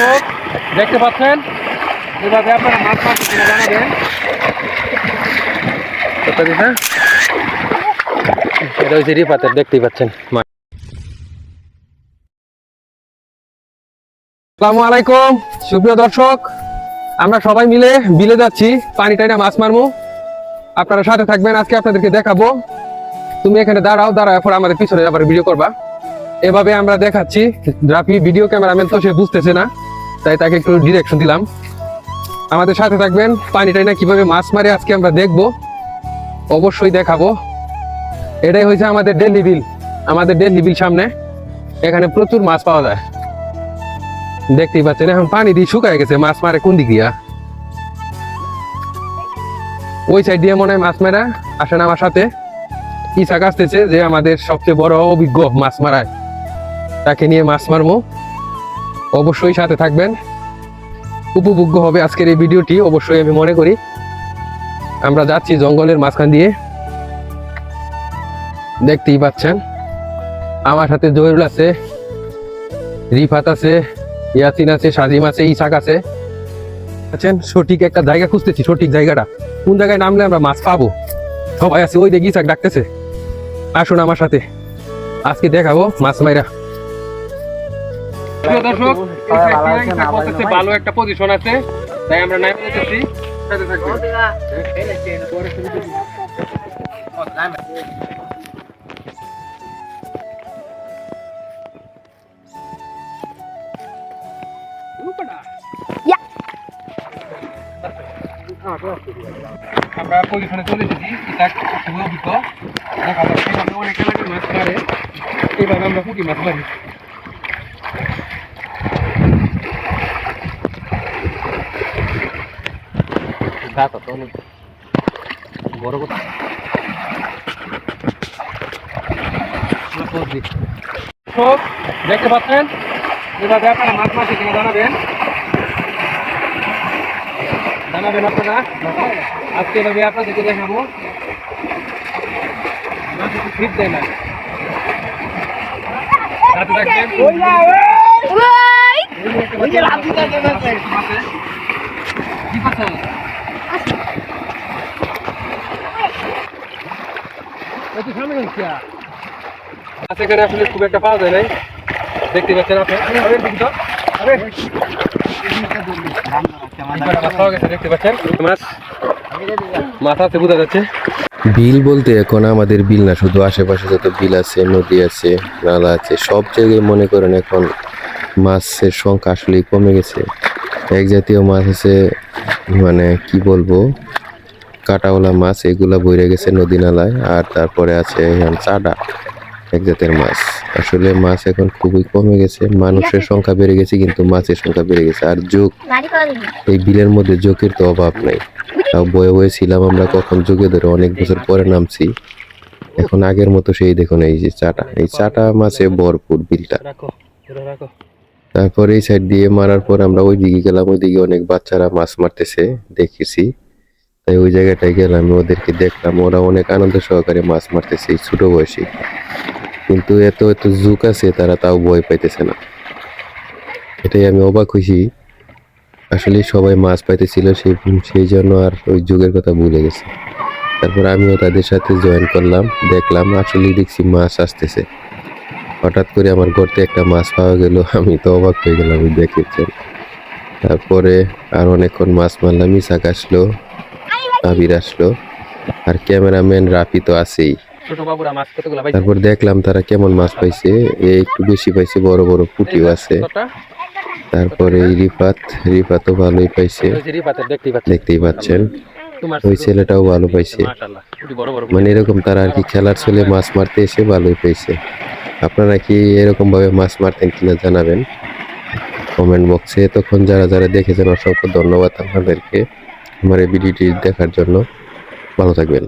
দর্শক, দেখতে পাচ্ছেন? এভাবে আপনারা মাছ কিনা জানাবেন। দর্শক। আমরা সবাই মিলে বিলে যাচ্ছি মাছ আপনারা সাথে থাকবেন, আজকে আপনাদেরকে দেখাবো। তুমি এখানে দাঁড়াও দাঁড়াও পর আমাদের পিছনে আবার ভিডিও করবা। এভাবে আমরা দেখাচ্ছি। রাফি ভিডিও ক্যামেরাম্যান তো সে বুঝতেছে না। তাই তাকে একটু ডিরেকশন দিলাম। আমাদের সাথে থাকবেন। পানি টাইনা কীভাবে মাছ মারে আজকে আমরা দেখব। অবশ্যই দেখাবো। এটাই হয়েছে আমাদের ডেলি বিল আমাদের ডেলি বিল সামনে। এখানে প্রচুর মাছ পাওয়া যায়। দেখতেই পাচ্ছেন, এখন পানি দিয়ে শুকায় গেছে। মাছ মারে কোন দিক দিয়া? ওই সাইড দিয়ে মনে হয় মাছ মারা। আসেন আমার সাথে। ইসাক আসতেছে যে আমাদের সবচেয়ে বড় অভিজ্ঞ মাছ মারায়। তাকে নিয়ে মাছ মারবো। অবশ্যই সাথে থাকবেন। উপভোগ্য হবে আজকের এই ভিডিওটি, অবশ্যই আমি মনে করি। আমরা যাচ্ছি জঙ্গলের মাঝখান দিয়ে। দেখতেই পাচ্ছেন, আমার সাথে জহিরুল আছে, রিফাত আছে, ইয়াসিন আছে, সাজিম আছে ইসাক আছে। আছেন? সঠিক একটা জায়গা খুঁজতেছি, সঠিক জায়গাটা। কোন জায়গায় নামলে আমরা মাছ পাবো? সবাই আছে, ওই দেখি ইসাক ডাকতেছে। আসুন আমার সাথে। আজকে দেখাবো মাছ মাইরা। প্রিয় দর্শক এই ভালো একটা পজিশন আছে তাই আমরা সাথে থাকবেন। আমরা পজিশনে চলে এসেছি। এটা খুবই অভিজ্ঞ দেখা যাচ্ছে অনেক এলাকার মাছ মারে এইভাবে আমরা পুঁটি মাছ মারি বড় কথা দেখতে পাচ্ছেন এভাবে আপনারা মাছ মারতে কিনা জানাবেন জানাবেন আপনারা আজকে এভাবে আপনাদেরকে দেখাবো মাছ ফিট দেয় না থাকবেন কি করছ? এখানে আসলে খুব একটা পাওয়া যায় নাই। দেখতে পাচ্ছেন আপনি। আরে দেখি তো। আরে। মাছ। পাওয়া গেছে দেখতে পাচ্ছেন মাছ মাছ বোঝা যাচ্ছে। বিল বলতে এখন আমাদের বিল না শুধু আশেপাশে যত বিল আছে নদী আছে নালা আছে সব জায়গায় মনে করেন এখন মাছের সংখ্যা আসলেই কমে গেছে। এক জাতীয় মাছ আছে মানে কি বলব? কাটাওয়ালা মাছ এগুলা বইরে গেছে নদী নালায় আর তারপরে আছে চাডা এক জাতের মাছ। আসলে মাছ এখন খুবই কমে গেছে মানুষের সংখ্যা বেড়ে গেছে কিন্তু মাছের সংখ্যা বেড়ে গেছে। আর যোগ এই বিলের মধ্যে যোগের তো অভাব নাই। তাও বয়ে বয়ে ছিলাম আমরা কখন যোগে ধরে অনেক বছর পরে নামছি। এখন আগের মতো সেই দেখুন এই যে চাটা এই চাটা মাছে ভরপুর বিলটা। তারপর এই সাইড দিয়ে মারার পর আমরা ওই দিকে গেলাম ওইদিকে অনেক বাচ্চারা মাছ মারতেছে দেখেছি। তাই ওই জায়গাটায় গেলাম, ওদেরকে দেখলাম, ওরা অনেক আনন্দ সহকারে মাছ মারতেছে ছোট বয়সী। কিন্তু এত এত ঝুঁক আছে, তারা তাও ভয় পাইতেছে না। এটাই আমি অবাক হয়েছি আসলে সবাই মাছ পাইতেছিল, সেই সেই জন্য আর ওই যুগের কথা ভুলে গেছে। তারপর আমিও তাদের সাথে জয়েন করলাম, দেখলাম আসলে দেখছি মাছ আসতেছে। হঠাৎ করে আমার গর্তে একটা মাছ পাওয়া গেল, আমি তো অবাক হয়ে গেলাম দেখেছেন তারপরে আর অনেকক্ষণ মাছ মারলাম, ইসাক আসলো। আবির আসলো। আর ক্যামেরাম্যান রাফি তো আছেই। তারপর দেখলাম তারা কেমন মাছ পাইছে। একটু বেশি পাইছে, বড় বড় পুঁটিও আছে। তারপরে এই রিফাত, রিফাতও ভালোই পাইছে। দেখতেই পাচ্ছেন। ওই ছেলেটাও ভালো পাইছে। মানে এরকম তারা আর কি খেলার ছেলে মাছ মারতে এসে ভালোই পাইছে। আপনারা কি এরকম ভাবে মাছ মারতেন কিনা জানাবেন। কমেন্ট বক্সে। তখন যারা যারা দেখেছেন, অসংখ্য ধন্যবাদ আপনাদেরকে। আমার এই ভিডিওটি দেখার জন্য ভালো থাকবেন।